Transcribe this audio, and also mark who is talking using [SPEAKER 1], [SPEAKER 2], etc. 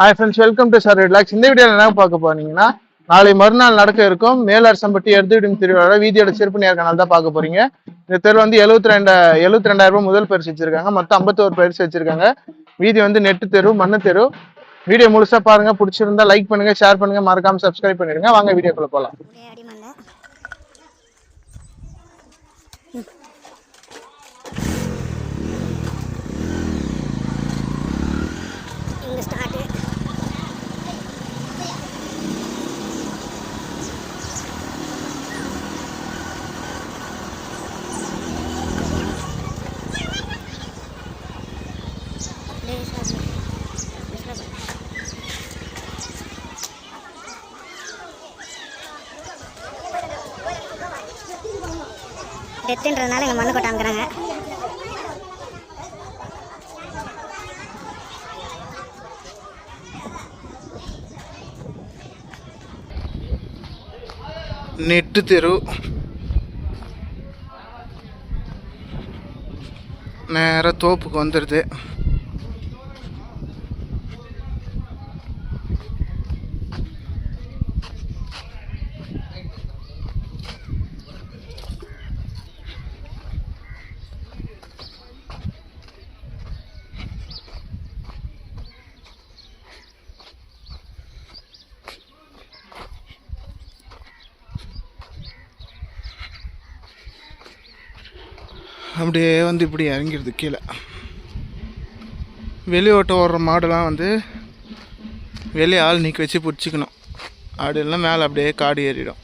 [SPEAKER 1] Hi friends welcome to sir relax இந்த வீடியோவில் என்ன பார்க்க போனீங்கன்னா நாளை மறுநாள் நடக்க இருக்கும் மேலரசம்பட்டி எடுத்துவிடும் திருவிழாவில் வீதியோட சிறப்பு நேர்காணல் தான் பார்க்க போறீங்க. இந்த தெரு வந்து எழுபத்தி ரெண்டு எழுபத்தி ரெண்டாயிரம் ரூபாய் முதல் பரிசு வச்சிருக்காங்க. மொத்தம் ஐம்பத்தோரு பரிசு வச்சிருக்காங்க. வீதி வந்து நெட்டு தெரு மண்ணு தெரு. வீடியோ முழுசா பாருங்க. பிடிச்சிருந்தா லைக் பண்ணுங்க ஷேர் பண்ணுங்க. மறக்காம சப்ஸ்கிரைப் பண்ணிடுங்க. வாங்க வீடியோக்குள்ள
[SPEAKER 2] போகலாம் டெத்துன்றதுனால எங்கள் மண்ணு கொட்டாங்கிறாங்க
[SPEAKER 1] நெட்டு தெரு. நேராக தோப்புக்கு வந்துடுது அப்படியே வந்து இப்படி இறங்கிடுது கீழே. வெளி ஓட்டம் ஓடுற மாடெல்லாம் வந்து வெளியே ஆள் நிற்க வச்சு பிடிச்சிக்கணும். அப்படி இல்லைன்னா மேலே அப்படியே காடு ஏறிடும்.